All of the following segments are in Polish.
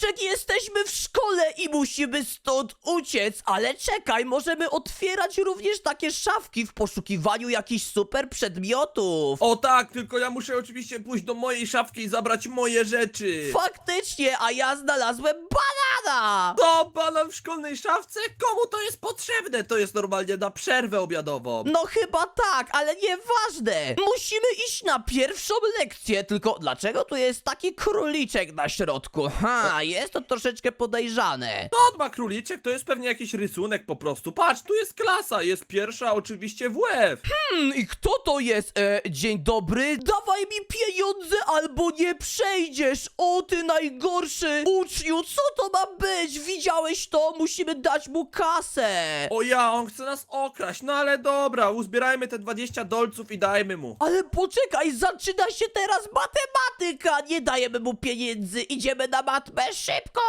Soluczek, jesteśmy w szkole i musimy stąd uciec, ale czekaj, możemy otwierać również takie szafki w poszukiwaniu jakichś super przedmiotów. O tak, tylko ja muszę oczywiście pójść do mojej szafki i zabrać moje rzeczy. Faktycznie, a ja znalazłem banana! To banan w szkolnej szafce? Komu to jest potrzebne? To jest normalnie na przerwę obiadową. No chyba tak, ale nieważne. Musimy iść na pierwszą lekcję, tylko dlaczego tu jest taki króliczek na środku? Ha, jest to troszeczkę podejrzane. To ma króliczek, to jest pewnie jakiś rysunek po prostu. Patrz, tu jest klasa, jest pierwsza oczywiście WF. Hmm, i kto to jest? E, dzień dobry, dawaj mi pieniądze albo nie przejdziesz. O, ty najgorszy uczniu, co to ma być? Widziałeś to? Musimy dać mu kasę. O ja, on chce nas okraść, no ale dobra, uzbierajmy te 20 dolców i dajmy mu. Ale poczekaj, zaczyna się teraz matematyka. Nie dajemy mu pieniędzy, idziemy na matmę szybko.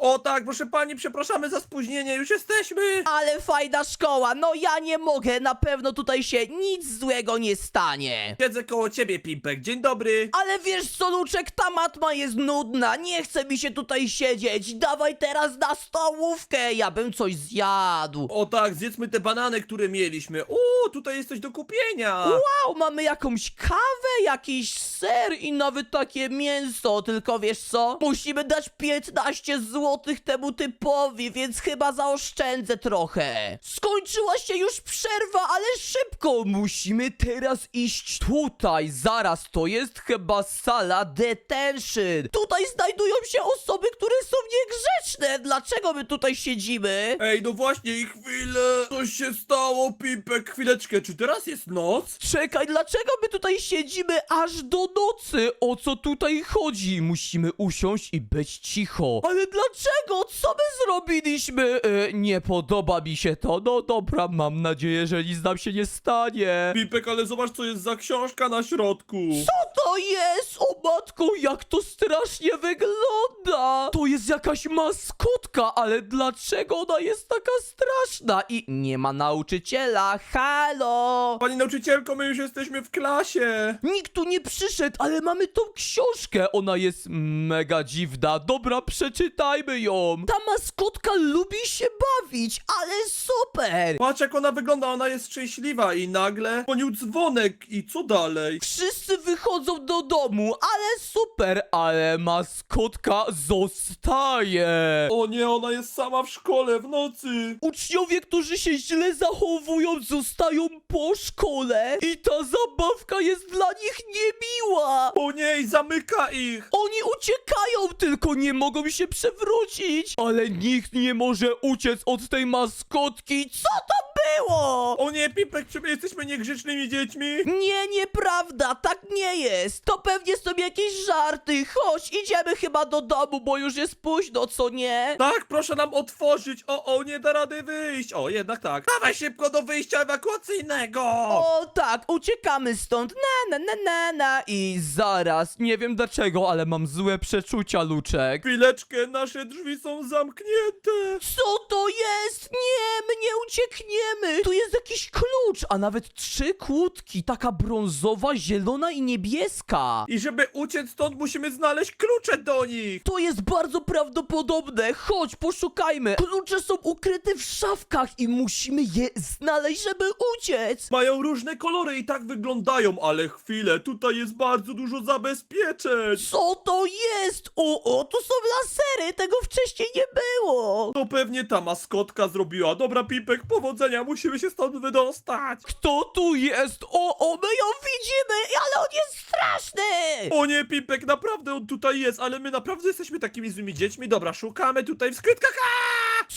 O tak, proszę pani, przepraszamy za spóźnienie, już jesteśmy. Ale fajna szkoła, no ja nie mogę, na pewno tutaj się nic złego nie stanie. Siedzę koło ciebie, Pimpek, dzień dobry. Ale wiesz co, Luczek, ta matma jest nudna, nie chce mi się tutaj siedzieć. Dawaj teraz na stołówkę, ja bym coś zjadł. O tak, zjedzmy te banany, które mieliśmy. Uuu, tutaj jest coś do kupienia. Wow, mamy jakąś kawę, jakiś ser i nawet takie mięso, tylko wiesz co? Musimy dać 15 złotych temu typowi, więc chyba zaoszczędzę trochę. Skończyła się już przerwa, ale szybko! Musimy teraz iść tutaj, zaraz, to jest chyba sala detention. Tutaj znajdują się osoby, które są niegrzeczne. Dlaczego my tutaj siedzimy? Ej, no właśnie, i chwilę. Coś się stało, Pimpek, chwileczkę. Czy teraz jest noc? Czekaj, dlaczego my tutaj siedzimy aż do nocy? O co tutaj chodzi? Musimy usiąść i być cicho. Ale dlaczego? Co my zrobiliśmy? E, nie podoba mi się to. No dobra, mam nadzieję, że nic nam się nie stanie. Pimpek, ale zobacz, co jest za książka na środku. Co to jest? O matko, jak to strasznie wygląda! To jest jakaś maskotka, ale dlaczego ona jest taka straszna? I nie ma nauczyciela. Halo! Pani nauczycielko, my już jesteśmy w klasie. Nikt tu nie przyszedł, ale mamy tą książkę. Ona jest mega dziwna. Dobra, przeczytajmy ją. Ta maskotka lubi się bawić, ale super. Patrz, jak ona wygląda, ona jest szczęśliwa i nagle dzwonił dzwonek i co dalej? Wszyscy wychodzą do domu, ale super, ale maskotka zostaje. O nie, ona jest sama w szkole w nocy. Uczniowie, którzy się źle zachowują, zostają po szkole i ta zabawka jest dla nich niemiła. O nie, i zamyka ich. Oni uciekają, tylko nie mogą się przewrócić. Ale nikt nie może uciec od tej maskotki. Co to było? O nie, Pimpek, czy my jesteśmy niegrzecznymi dziećmi? Nie, nieprawda, tak nie jest. To pewnie są jakieś żarty. Chodź, idziemy chyba do domu, bo już jest późno, co nie? Tak, proszę nam otworzyć. O, o, nie da rady wyjść. O, jednak tak. Dawaj szybko do wyjścia ewakuacyjnego. O tak, uciekamy stąd. Na, na, na, na, na. I zaraz, nie wiem dlaczego, ale mam złe przeczucia, Luczek. Chwileczkę, nasze drzwi są zamknięte. Co to jest? Nie, my nie uciekniemy. Tu jest jakiś klucz, a nawet trzy kłódki. Taka brązowa, zielona i niebieska. I żeby uciec stąd, musimy znaleźć klucze do nich. To jest bardzo prawdopodobne. Chodź, poszukajmy. Klucze są ukryte w szafkach i musimy je znaleźć, żeby uciec. Mają różne kolory i tak wyglądają, ale chwilę, tutaj jest bardzo dużo zabezpieczeń. Co to jest? O, o, tu są lasery. Tego wcześniej nie było. To pewnie ta maskotka zrobiła. Dobra, Pipek, powodzenia, musimy się stąd wydostać. Kto tu jest? O, o, my ją widzimy, ale on jest straszny. O nie, Pipek, naprawdę on tutaj jest, ale my naprawdę jesteśmy takimi złymi dziećmi. Dobra, szukamy tutaj w skrytkach.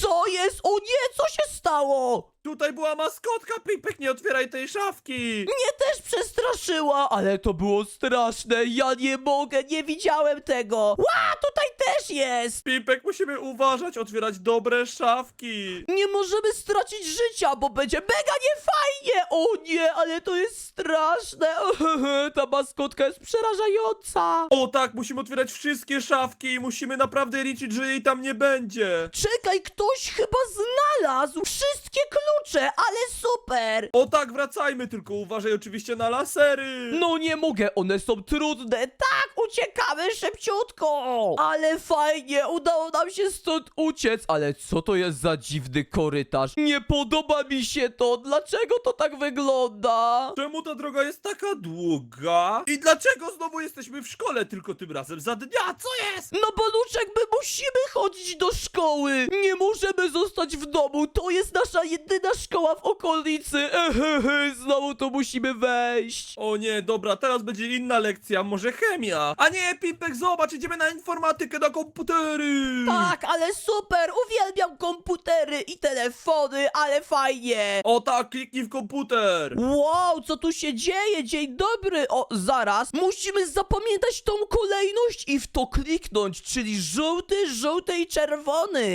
Co jest? O nie, co się stało? Tutaj była maskotka, Pipek, nie otwieraj tej szafki. Mnie też przestraszyła, ale to było straszne. Ja nie mogę, nie widziałem tego. Ła, tutaj też jest. Pipek, musimy uważać, otwierać dobre szafki. Nie możemy stracić życia, bo będzie mega niefajnie. O nie, ale to jest straszne. Ta maskotka jest przerażająca. O tak, musimy otwierać wszystkie szafki i musimy naprawdę liczyć, że jej tam nie będzie. Czekaj, ktoś chyba znalazł wszystkie klucze, ale super. O tak, wracajmy, tylko uważaj oczywiście na lasery. No nie mogę, one są trudne. Tak, uciekamy szybciutko. Ale fajnie, udało nam się stąd uciec, ale co to jest za dziwny korytarz? Nie podoba mi się to, dlaczego to tak wygląda? Czemu ta droga jest taka długa? I dlaczego znowu jesteśmy w szkole tylko tym razem za dnia? Co jest? No bo Luczek, my musimy chodzić do szkoły, nie możemy zostać w domu, to jest nasza jedyna szkoła w okolicy, ehehe, znowu tu musimy wejść. O nie, dobra, teraz będzie inna lekcja, może chemia. A nie, Pipek, zobacz, idziemy na informatykę, na komputery. Tak, ale super, uwielbiam komputery i telefony, ale fajnie. O tak, kliknij w komputer. Wow, co tu się dzieje? Dzień dobry! O, zaraz! Musimy zapamiętać tą kolejność i w to kliknąć, czyli żółty, żółty i czerwony.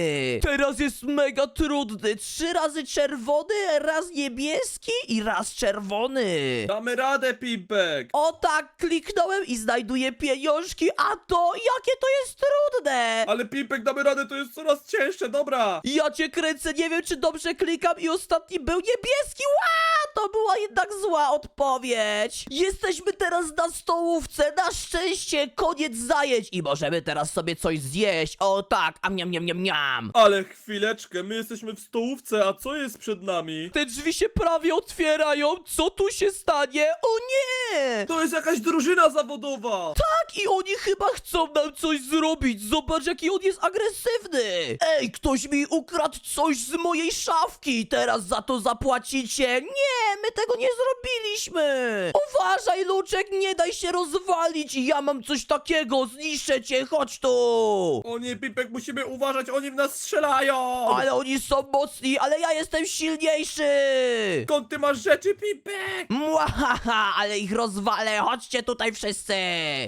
Teraz jest mega trudny. Trzy razy czerwony, raz niebieski i raz czerwony. Damy radę, Pipek. O tak, kliknąłem i znajduję pieniążki, a to, jakie to jest trudne! Ale Pipek, damy radę, to jest coraz cięższe, dobra. Ja cię kręcę, nie wiem czy dobrze klikam i ostatni był niebieski. Ła! To była jednak zła odpowiedź. Jesteśmy teraz na stołówce, na szczęście koniec zajęć i możemy teraz sobie coś zjeść. O tak, am niam niam niam niam. Ale chwileczkę, my jesteśmy w stołówce, a co jest przed nami? Te drzwi się prawie otwierają, co tu się stanie? O nie! To jest jakaś drużyna zawodowa. Tak, i oni chyba chcą nam coś zrobić. Zobacz, jaki on jest agresywny. Ej, ktoś mi ukradł coś z mojej szafki. Teraz za to zapłacicie. Nie, my tego nie zrobiliśmy. Uważaj, Luczek, nie daj się rozwalić. Ja mam coś takiego, zniszczę cię, chodź tu. O nie, Pipek, musimy uważać, oni w nas strzelają. Ale oni są mocni, ale ja jestem silniejszy. Skąd ty masz rzeczy, Pipek? Mwahaha, ale ich rozwalę. Chodźcie tutaj wszyscy.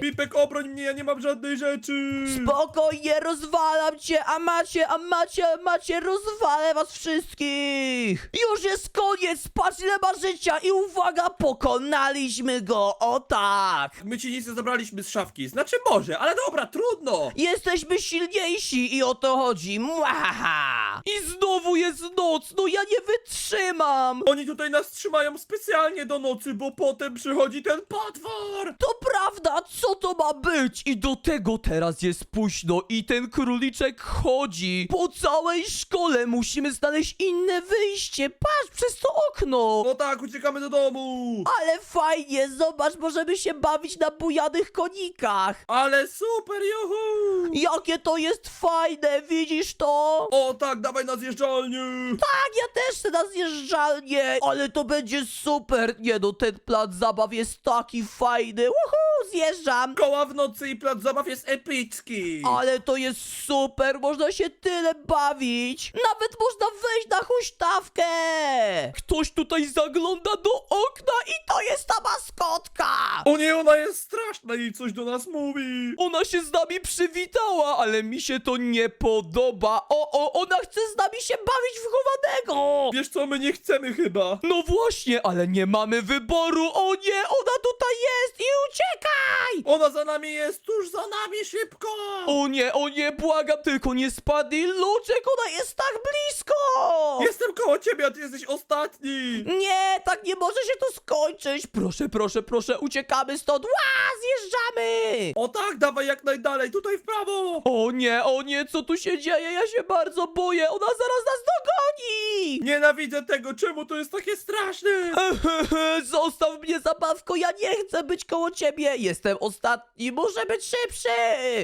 Pipek, obroń mnie, ja nie mam żadnej rzeczy. Spokojnie, rozwalam cię, a macie, a macie, a macie, rozwalę was wszystkich! Już jest koniec, patrz ile ma życia i uwaga, pokonaliśmy go, o tak! My ci nic nie zabraliśmy z szafki. Znaczy może, ale dobra, trudno. Jesteśmy silniejsi i o to chodzi, Mwahaha! I znowu jest noc, no ja nie wytrzymam! Oni tutaj nas trzymają specjalnie do nocy, bo potem przychodzi ten potwór. To prawda, co to ma być? I do tego teraz jest późno i ten króliczek chodzi. Po całej szkole musimy znaleźć inne wyjście. Patrz przez to okno. No tak, uciekamy do domu. Ale fajnie, zobacz, możemy się bawić na bujanych konikach. Ale super, juhu. Jakie to jest fajne, widzisz to? O tak, dawaj na zjeżdżalnię. Tak, ja też chcę na zjeżdżalnię, ale to będzie super. Nie no, ten plac zabaw jest taki fajny. Uhu, zjeżdżam. Koła w nocy i plac zabaw jest epicki. Ale to jest super, można się tyle bawić. Nawet można wejść na huśtawkę. Ktoś tutaj zagląda do okna i to jest ta maskotka. O nie, ona jest straszna i coś do nas mówi. Ona się z nami przywitała, ale mi się to nie podoba. O, o, ona chce z nami się bawić w chowanego. Wiesz co, my nie chcemy chyba. No właśnie, ale nie mamy wyboru. O nie, ona tutaj jest i uciekaj. Ona za nami jest, tuż za nami, szybko. O nie, o nie, błagam, tylko nie spadnij. Luczek, ona jest tak blisko. Koło ciebie, a ty jesteś ostatni. Nie, tak nie może się to skończyć. Proszę, proszę, proszę, uciekamy stąd. Ła, zjeżdżamy. O tak, dawaj jak najdalej, tutaj w prawo. O nie, o nie, co tu się dzieje? Ja się bardzo boję. Ona zaraz nas dogoni. Nienawidzę tego, czemu to jest takie straszne? Zostaw mnie, zabawko, ja nie chcę być koło ciebie. Jestem ostatni, muszę być szybszy.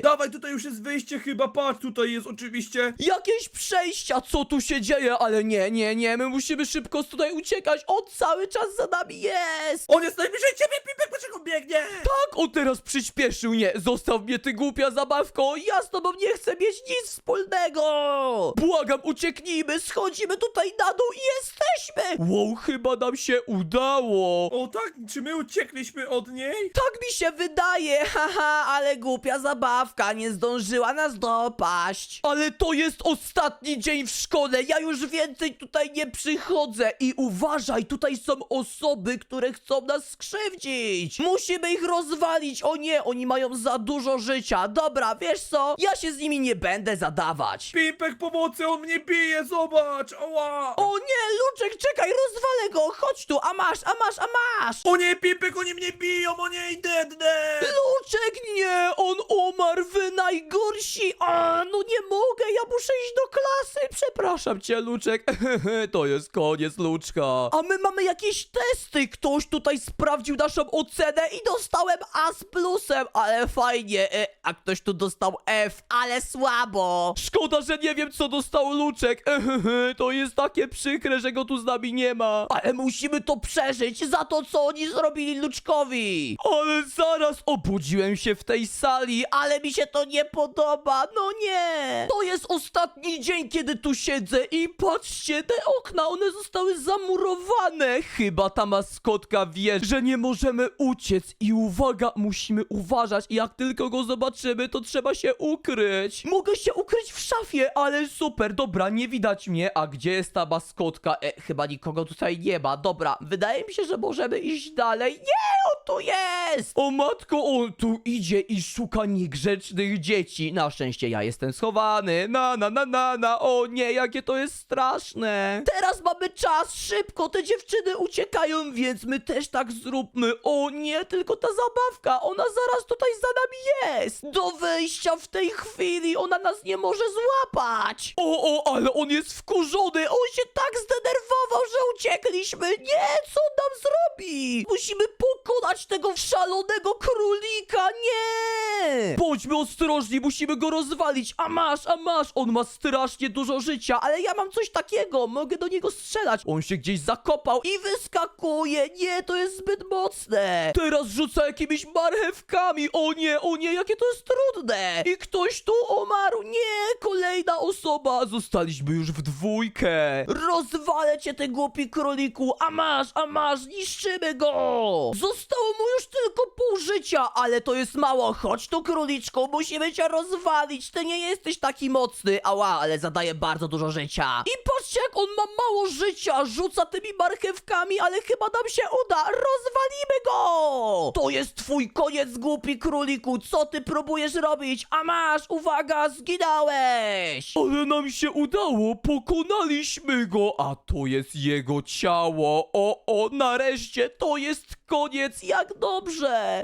Dawaj, tutaj już jest wyjście chyba, patrz, tutaj jest oczywiście. Jakieś przejścia, co tu się dzieje? Ale nie, nie, nie, my musimy szybko tutaj uciekać. On cały czas za nami jest. On jest najbliżej ciebie, Pipek, dlaczego biegnie? Tak, on teraz przyspieszył. Nie, zostaw mnie, ty głupia zabawko. Ja z tobą nie chcę mieć nic wspólnego. Błagam, ucieknijmy, schodzimy tutaj na dół i jesteśmy. Wow, chyba nam się udało. O tak, czy my uciekliśmy od niej? Tak mi się wydaje, haha, ale głupia zabawka nie zdążyła nas dopaść. Ale to jest ostatni dzień w szkole, ja już więcej tutaj nie przychodzę i uważaj, tutaj są osoby, które chcą nas skrzywdzić. Musimy ich rozwalić, o nie, oni mają za dużo życia. Dobra, wiesz co, ja się z nimi nie będę zadawać. Pipek, pomocy, on mnie bije, zobacz. oła! O nie, Luczek, czekaj, rozwalę go, chodź tu, a masz, a masz, a masz! O nie, Pimpek, oni mnie biją, o nie, i dednę! Luczek, nie, on umarł, wy najgorsi! A, no nie mogę, ja muszę iść do klasy, przepraszam cię, Luczek. to jest koniec, Luczka. A my mamy jakieś testy, ktoś tutaj sprawdził naszą ocenę i dostałem A z plusem, ale fajnie. E, a ktoś tu dostał F, ale słabo. Szkoda, że nie wiem, co dostał Luczek. to jest takie przykre, że go tu z nami nie ma. Ale musimy to przeżyć za to, co oni zrobili Luczkowi. Ale zaraz obudziłem się w tej sali, ale mi się to nie podoba. No nie. To jest ostatni dzień, kiedy tu siedzę i patrzcie, te okna, one zostały zamurowane. Chyba ta maskotka wie, że nie możemy uciec i uwaga, musimy uważać. Jak tylko go zobaczymy, to trzeba się ukryć. Mogę się ukryć w szafie, ale super, dobra, nie widać mnie. A gdzie jest ta maskotka? E, chyba nikogo tutaj nie ma. Dobra, wydaje mi się, że możemy iść dalej. Nie, tu jest! O matko, on tu idzie i szuka niegrzecznych dzieci. Na szczęście ja jestem schowany. Na, na, na, na, na. O nie, jakie to jest straszne. Teraz mamy czas, szybko, te dziewczyny uciekają, więc my też tak zróbmy. O nie, tylko ta zabawka, ona zaraz tutaj za nami jest. Do wyjścia w tej chwili, ona nas nie może złapać. O, o, ale on jest wkurzony, on się tak zdenerwował, że uciekliśmy. Nie, co on nam zrobi? Musimy pokonać tego szalonego królika, nie! Bądźmy ostrożni, musimy go rozwalić. A masz, a masz, on ma strasznie dużo życia, ale ja mam coś takiego, mogę do niego strzelać. On się gdzieś zakopał i wyskakuje. Nie, to jest zbyt mocne. Teraz rzuca jakimiś marchewkami. O nie, o nie, jakie to jest trudne. I ktoś tu umarł. Nie, kolejna osoba. Zostaliśmy już w dwójkę. Rozwalę cię, ty głupi króliku. A masz, a masz, niszczymy go. Zostało mu już tylko pół życia, ale to jest mało. Chodź tu, króliczku, musimy cię rozwalić. Ty nie jesteś taki mocny. Ała, ale zadaje bardzo dużo życia. I patrzcie, jak on ma mało życia. Rzuca tymi marchewkami, ale chyba nam się uda. Rozwalimy go. To jest twój koniec, głupi króliku. Co ty próbujesz robić? A masz, uwaga, zginąłeś. Ale nam się udało. Pokonaliśmy go, a to jest jego ciało. O, o, nareszcie, to jest koniec. Jak dobrze.